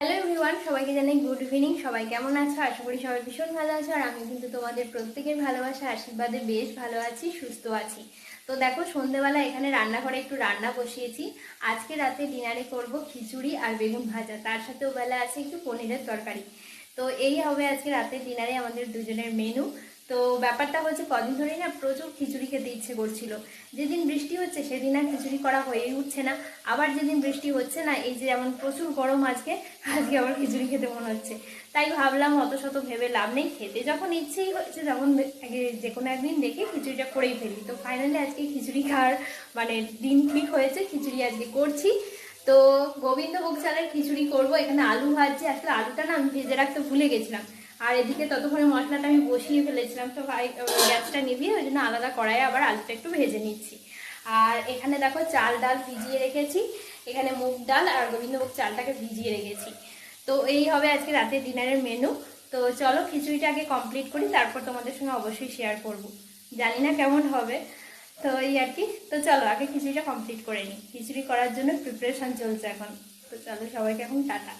Hello everyone সবাইকে জানাই good evening সবাই কেমন আছো? আশা করি সবাই ভীষণ ভালো আছো আর আমি কিন্তু তোমাদের প্রত্যেকের ভালোবাসা, আশীর্বাদে বেশ ভালো আছি, সুস্থ আছি। তো দেখো, সন্ধেবেলা এখানে রান্নাঘরে একটু রান্না বসিয়েছি। আজকে রাতে ডিনারে করব খিচুড়ি আর বেগুন ভাজা। তার সাথেও বেলা আছে একটু পনিরের তরকারি। তো এই হবে আজকে রাতের ডিনারে আমাদের দুজনের মেনু তো ব্যাপারটা হচ্ছে কদিন ধরেই না প্রচুর খিচুড়ি খেতে ইচ্ছে করছিল। যেদিন বৃষ্টি হচ্ছে সেদিন আর খিচুড়ি করা হয়েই উঠছে না। আবার যেদিন বৃষ্টি হচ্ছে না, এই যে যেমন প্রচুর গরম আজকে আজকে আবার খিচুড়ি খেতে মনে হচ্ছে। তাই ভাবলাম অত শত ভেবে লাভ নেই। খেতে যখন ইচ্ছেই হচ্ছে তখন আগে যে কোনো একদিন দেখে খিচুড়িটা করেই ফেলি। তো ফাইনালি আজকে খিচুড়ি খাওয়ার মানে দিন ঠিক হয়েছে, খিচুড়ি আজকে করছি। তো গোবিন্দভোগ চালের খিচুড়ি করব। এখানে আলু ভাজছি। আসলে আলুটা না আমি ভেজে রাখতে ভুলে গেছিলাম। আর এদিকে ততক্ষণে মশলাটা আমি বসিয়ে ফেলেছিলাম, তো ভাই গ্যাসটা নিভিয়ে ওই জন্য আলাদা কড়াইয়ে আবার আলুটা একটু ভেজে নিচ্ছি। আর এখানে দেখো চাল, ডাল ভিজিয়ে রেখেছি। এখানে মুগ ডাল আর গোবিন্দভোগ চালটাকে ভিজিয়ে রেখেছি। তো এই হবে আজকে রাতের ডিনারের মেনু তো চলো খিচুড়িটা আগে কমপ্লিট করি, তারপর তোমাদের সঙ্গে অবশ্যই শেয়ার করব। জানি না কেমন হবে। তো এই আর কি। তো চলো আগে খিচুড়িটা কমপ্লিট করে নিই। খিচুড়ি করার জন্য প্রিপারেশন চলছে এখন। তো চলো সবাইকে এখন টাটা।